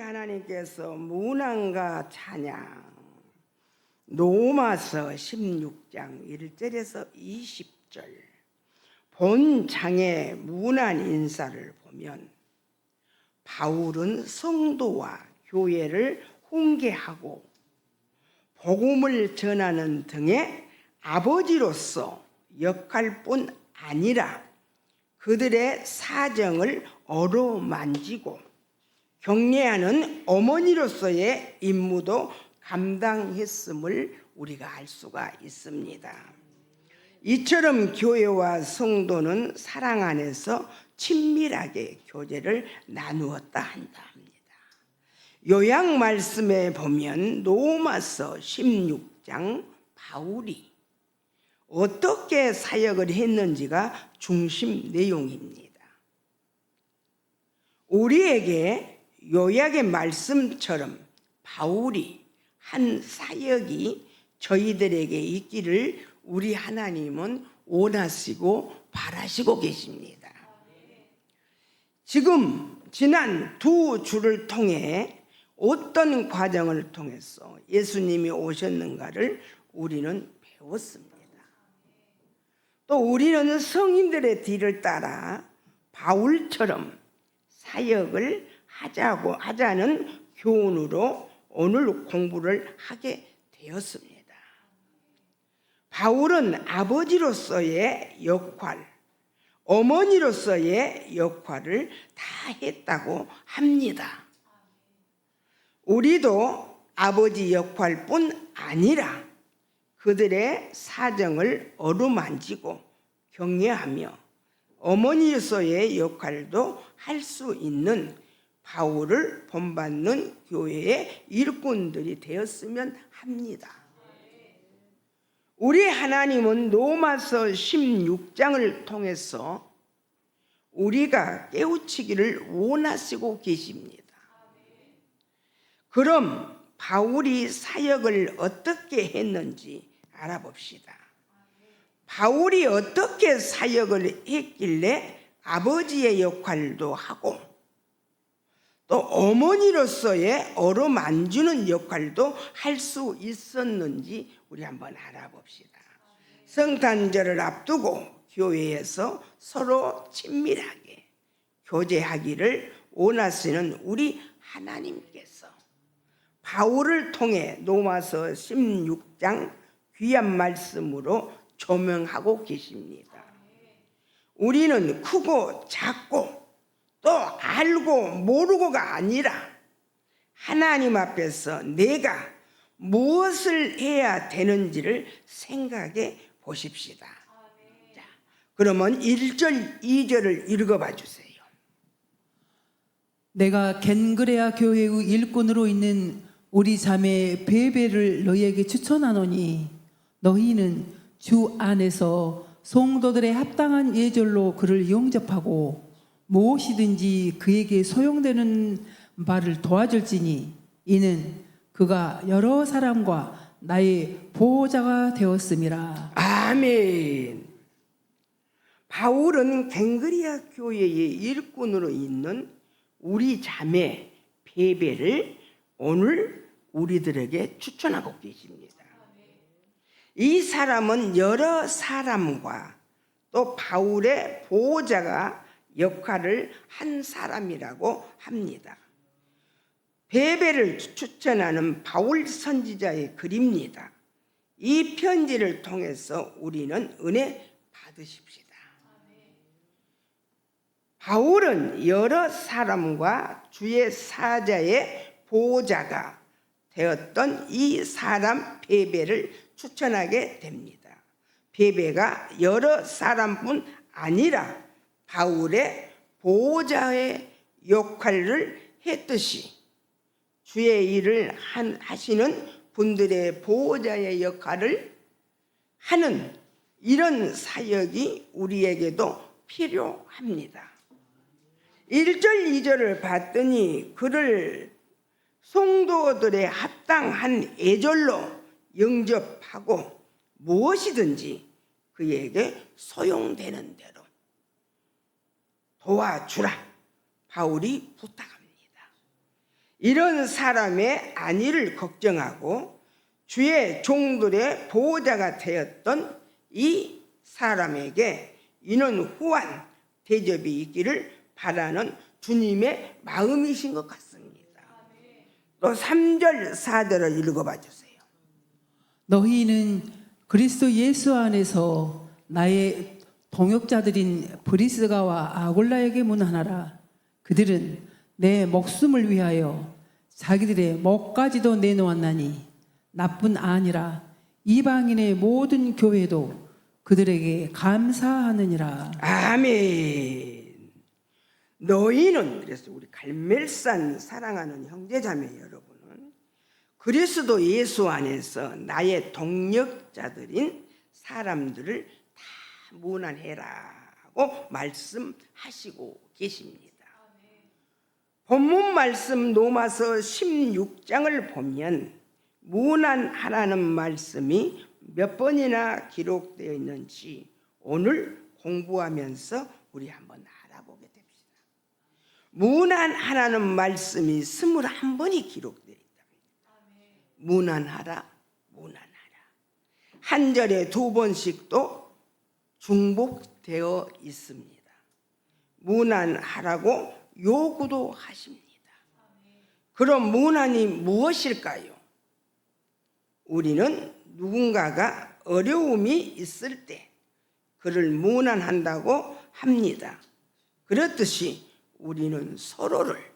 하나님께서 문안과 찬양 노마서 16장 1절에서 20절 본장의 문안 인사를 보면 바울은 성도와 교회를 훈계하고 복음을 전하는 등의 아버지로서 역할뿐 아니라 그들의 사정을 어루만지고 격려하는 어머니로서의 임무도 감당했음을 우리가 알 수가 있습니다. 이처럼 교회와 성도는 사랑 안에서 친밀하게 교제를 나누었다 한다 합니다. 요약 말씀에 보면 로마서 16장 바울이 어떻게 사역을 했는지가 중심 내용입니다. 우리에게 요약의 말씀처럼 바울이 한 사역이 저희들에게 있기를 우리 하나님은 원하시고 바라시고 계십니다. 지금 지난 두 주를 통해 어떤 과정을 통해서 예수님이 오셨는가를 우리는 배웠습니다. 또 우리는 성인들의 뒤를 따라 바울처럼 사역을 하자고 하자는 교훈으로 오늘 공부를 하게 되었습니다. 바울은 아버지로서의 역할, 어머니로서의 역할을 다 했다고 합니다. 우리도 아버지 역할뿐 아니라 그들의 사정을 어루만지고 격려하며 어머니로서의 역할도 할 수 있는 바울을 본받는 교회의 일꾼들이 되었으면 합니다. 우리 하나님은 로마서 16장을 통해서 우리가 깨우치기를 원하시고 계십니다. 그럼 바울이 사역을 어떻게 했는지 알아봅시다. 바울이 어떻게 사역을 했길래 아버지의 역할도 하고 또 어머니로서의 어루만주는 역할도 할 수 있었는지 우리 한번 알아봅시다. 성탄절을 앞두고 교회에서 서로 친밀하게 교제하기를 원하시는 우리 하나님께서 바울을 통해 로마서 16장 귀한 말씀으로 조명하고 계십니다. 우리는 크고 작고 또 알고 모르고가 아니라 하나님 앞에서 내가 무엇을 해야 되는지를 생각해 보십시다. 자, 그러면 1절, 2절을 읽어봐 주세요. 내가 겐그레아 교회의 일꾼으로 있는 우리 자매 베베를 너희에게 추천하노니 너희는 주 안에서 성도들의 합당한 예절로 그를 영접하고 무엇이든지 그에게 소용되는 바를 도와줄지니 이는 그가 여러 사람과 나의 보호자가 되었음이라. 아멘. 바울은 갱그리아 교회의 일꾼으로 있는 우리 자매 베베를 오늘 우리들에게 추천하고 계십니다. 이 사람은 여러 사람과 또 바울의 보호자가 역할을 한 사람이라고 합니다. 베베를 추천하는 바울 선지자의 글입니다. 이 편지를 통해서 우리는 은혜 받으십시다. 바울은 여러 사람과 주의 사자의 보호자가 되었던 이 사람 베베를 추천하게 됩니다. 베베가 여러 사람뿐 아니라 바울의 보호자의 역할을 했듯이 주의 일을 하시는 분들의 보호자의 역할을 하는 이런 사역이 우리에게도 필요합니다. 1절, 2절을 봤더니 그를 성도들의 합당한 애절로 영접하고 무엇이든지 그에게 소용되는 대로 도와주라. 바울이 부탁합니다. 이런 사람의 안위를 걱정하고 주의 종들의 보호자가 되었던 이 사람에게 이는 후한 대접이 있기를 바라는 주님의 마음이신 것 같습니다. 또 3절, 4절을 읽어봐 주세요. 너희는 그리스도 예수 안에서 나의 동역자들인 브리스가와 아골라에게 문안하라. 그들은 내 목숨을 위하여 자기들의 목까지도 내놓았나니 나뿐 아니라 이방인의 모든 교회도 그들에게 감사하느니라. 아멘. 너희는 그래서 우리 갈멜산 사랑하는 형제자매 여러분은 그리스도 예수 안에서 나의 동력자들인 사람들을 다 무난해라고 말씀하시고 계십니다. 본문 말씀 로마서 16장을 보면 무난하라는 말씀이 몇 번이나 기록되어 있는지 오늘 공부하면서 우리 한번 알아보게 됩시다. 무난하라는 말씀이 스물한 번이 기록되어 있다. 무난하라, 무난하라. 한 절에 두 번씩도 중복되어 있습니다. 무난하라고 요구도 하십니다. 그럼 무난이 무엇일까요? 우리는 누군가가 어려움이 있을 때 그를 무난한다고 합니다. 그렇듯이 우리는 서로를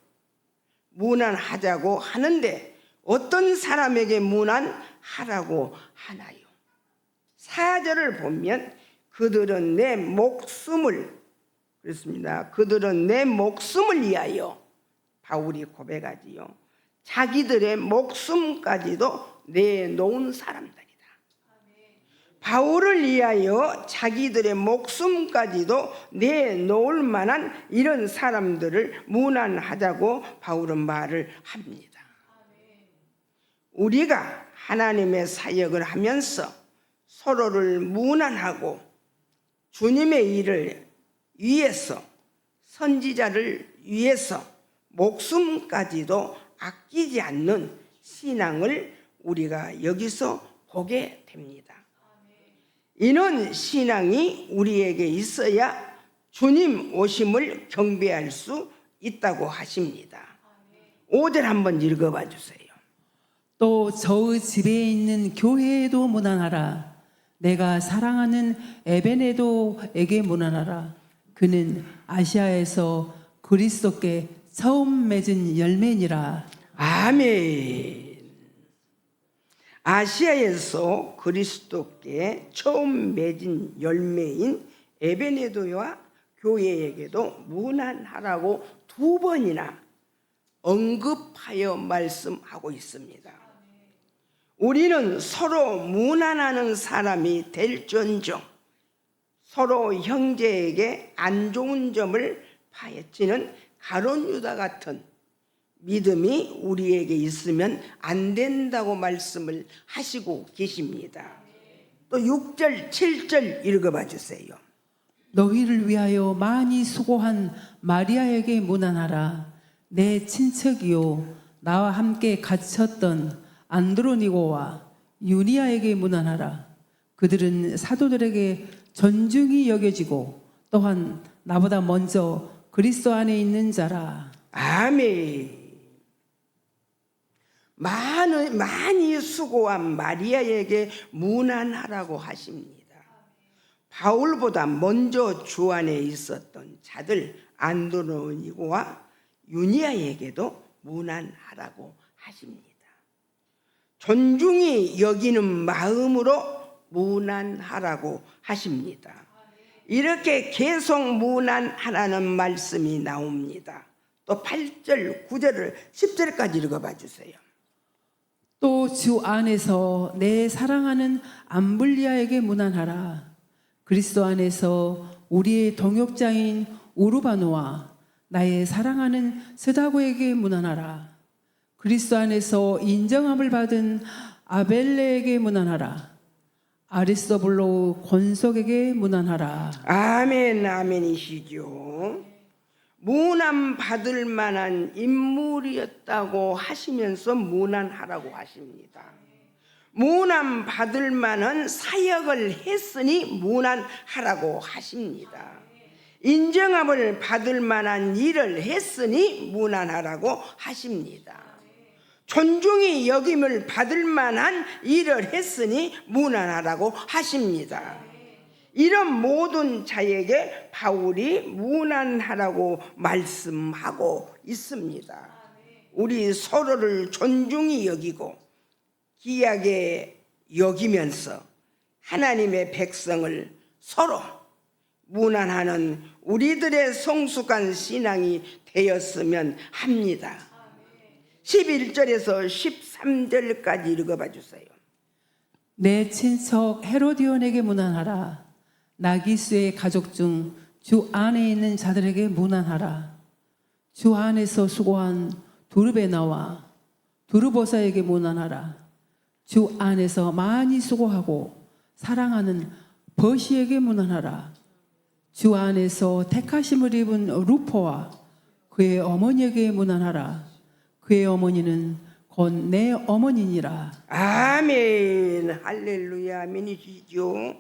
무난하자고 하는데 어떤 사람에게 무난하라고 하나요? 사절을 보면 그들은 내 목숨을 그렇습니다. 그들은 내 목숨을 위하여 바울이 고백하지요. 자기들의 목숨까지도 내놓은 사람들이다. 바울을 위하여 자기들의 목숨까지도 내놓을 만한 이런 사람들을 무난하자고 바울은 말을 합니다. 우리가 하나님의 사역을 하면서 서로를 무난하고 주님의 일을 위해서 선지자를 위해서 목숨까지도 아끼지 않는 신앙을 우리가 여기서 보게 됩니다. 이런 신앙이 우리에게 있어야 주님 오심을 경배할 수 있다고 하십니다. 5절 한번 읽어봐 주세요. 또 저의 집에 있는 교회에도 문안하라. 내가 사랑하는 에베네도에게 문안하라. 그는 아시아에서 그리스도께 처음 맺은 열매니라. 아멘. 아시아에서 그리스도께 처음 맺은 열매인 에베네도와 교회에게도 무난하라고 두 번이나 언급하여 말씀하고 있습니다. 우리는 서로 무난하는 사람이 될전정 서로 형제에게 안 좋은 점을 파헤치는 가론 유다 같은 믿음이 우리에게 있으면 안 된다고 말씀을 하시고 계십니다. 또 6절, 7절 읽어봐 주세요. 너희를 위하여 많이 수고한 마리아에게 문안하라. 내 친척이요 나와 함께 갇혔던 안드로니고와 유니아에게 문안하라. 그들은 사도들에게 존중이 여겨지고 또한 나보다 먼저 그리스도 안에 있는 자라. 아멘. 많은 많이 수고한 마리아에게 무난하라고 하십니다. 바울보다 먼저 주 안에 있었던 자들 안드로니고와 유니아에게도 무난하라고 하십니다. 존중이 여기는 마음으로 무난하라고 하십니다. 이렇게 계속 무난하라는 말씀이 나옵니다. 또 8절, 9절을 10절까지 읽어봐 주세요. 또 주 안에서 내 사랑하는 암블리아에게 문안하라. 그리스도 안에서 우리의 동역자인 우르바노와 나의 사랑하는 스다고에게 문안하라. 그리스도 안에서 인정함을 받은 아벨레에게 문안하라. 아리스토블로 권속에게 문안하라. 아멘, 아멘이시죠. 무난 받을 만한 인물이었다고 하시면서 무난하라고 하십니다. 무난 받을 만한 사역을 했으니 무난하라고 하십니다. 인정함을 받을 만한 일을 했으니 무난하라고 하십니다. 존중이 여김을 받을 만한 일을 했으니 무난하라고 하십니다. 이런 모든 자에게 바울이 무난하라고 말씀하고 있습니다. 우리 서로를 존중히 여기고 귀하게 여기면서 하나님의 백성을 서로 무난하는 우리들의 성숙한 신앙이 되었으면 합니다. 11절에서 13절까지 읽어봐 주세요. 내 친척 헤로디온에게 문안하라. 나기수의 가족 중 주 안에 있는 자들에게 문안하라. 주 안에서 수고한 두르베나와 두르보사에게 문안하라. 주 안에서 많이 수고하고 사랑하는 버시에게 문안하라. 주 안에서 택하심을 입은 루포와 그의 어머니에게 문안하라. 그의 어머니는 곧 내 어머니니라. 아멘. 할렐루야. 아멘이시죠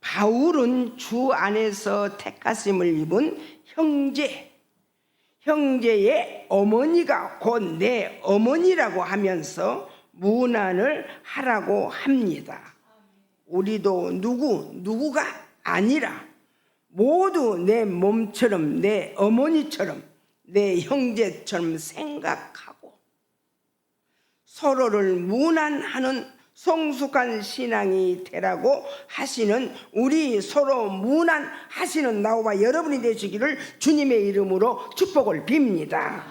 바울은 주 안에서 택하심을 입은 형제. 형제의 어머니가 곧 내 어머니라고 하면서 문안을 하라고 합니다. 우리도 누구 누구가 아니라 모두 내 몸처럼 내 어머니처럼 내 형제처럼 생각하고 서로를 무난하는 성숙한 신앙이 되라고 하시는 우리 서로 무난하시는 나와 여러분이 되시기를 주님의 이름으로 축복을 빕니다.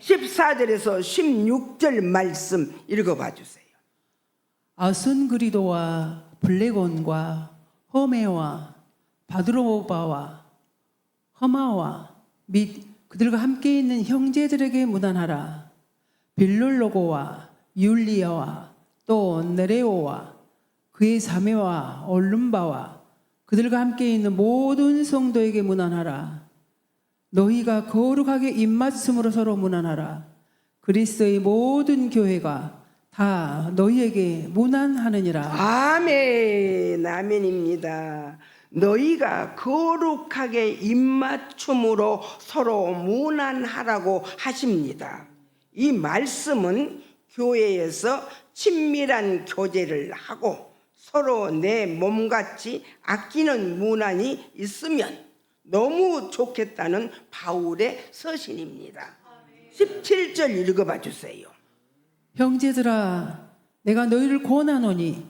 14절에서 16절 말씀 읽어봐 주세요. 아순 그리도와 블레곤과 허메와 바드로바와 허마와 및 그들과 함께 있는 형제들에게 무단하라. 빌롤로고와 율리아와 또 네레오와 그의 자매와 얼lum바와 그들과 함께 있는 모든 성도에게 무난하라. 너희가 거룩하게 입맞춤으로 서로 무난하라. 그리스도의 모든 교회가 다 너희에게 무난하느니라. 아멘, 아멘입니다. 너희가 거룩하게 입맞춤으로 서로 무난하라고 하십니다. 이 말씀은 교회에서 친밀한 교제를 하고 서로 내 몸같이 아끼는 문안이 있으면 너무 좋겠다는 바울의 서신입니다. 17절 읽어봐 주세요. 형제들아, 내가 너희를 권하노니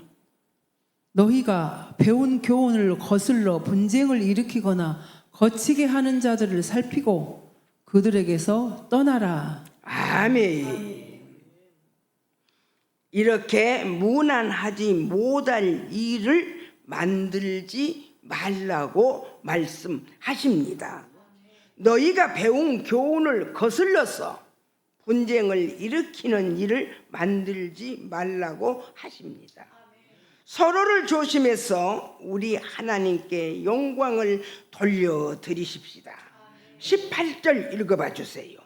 너희가 배운 교훈을 거슬러 분쟁을 일으키거나 거치게 하는 자들을 살피고 그들에게서 떠나라. 아멘. 이렇게 무난하지 못할 일을 만들지 말라고 말씀하십니다. 너희가 배운 교훈을 거슬러서 분쟁을 일으키는 일을 만들지 말라고 하십니다. 서로를 조심해서 우리 하나님께 영광을 돌려드리십시다. 18절 읽어봐 주세요.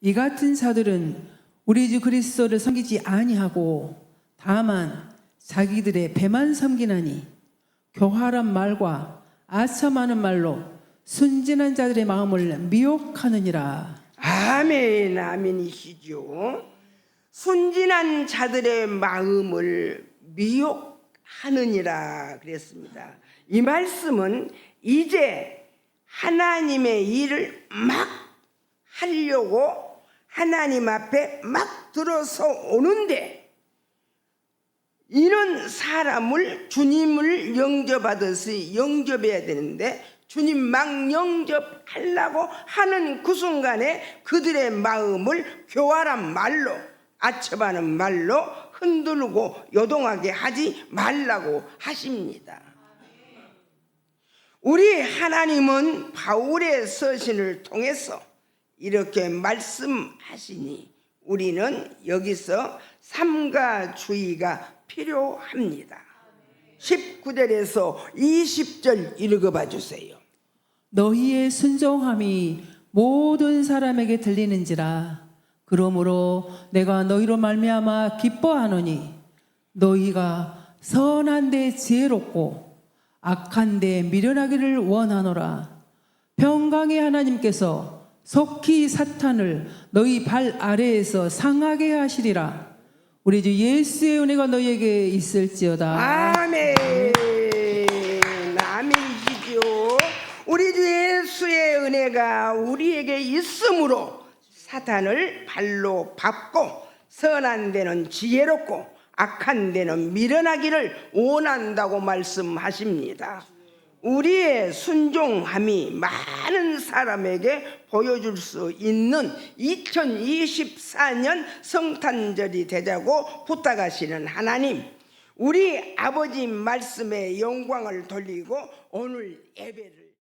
이 같은 자들은 우리 주 그리스도를 섬기지 아니하고 다만 자기들의 배만 섬기나니 교활한 말과 아첨하는 말로 순진한 자들의 마음을 미혹하느니라. 아멘, 아멘이시죠. 순진한 자들의 마음을 미혹하느니라 그랬습니다. 이 말씀은 이제 하나님의 일을 막 하려고 하나님 앞에 막 들어서 오는데 이런 사람을 주님을 영접하듯이 영접해야 되는데 주님 막 영접하려고 하는 그 순간에 그들의 마음을 교활한 말로 아첨하는 말로 흔들고 요동하게 하지 말라고 하십니다. 우리 하나님은 바울의 서신을 통해서 이렇게 말씀하시니 우리는 여기서 삼가 주의가 필요합니다. 19절에서 20절 읽어봐 주세요. 너희의 순종함이 모든 사람에게 들리는지라 그러므로 내가 너희로 말미암아 기뻐하노니 너희가 선한 데 지혜롭고 악한 데 미련하기를 원하노라 평강의 하나님께서 속히 사탄을 너희 발 아래에서 상하게 하시리라 우리 주 예수의 은혜가 너희에게 있을지어다 아멘. 아멘이시죠. 우리 주 예수의 은혜가 우리에게 있으므로 사탄을 발로 밟고 선한 데는 지혜롭고 악한 데는 미련하기를 원한다고 말씀하십니다. 우리의 순종함이 많은 사람에게 보여줄 수 있는 2024년 성탄절이 되자고 부탁하시는 하나님, 우리 아버지 말씀에 영광을 돌리고 오늘 예배를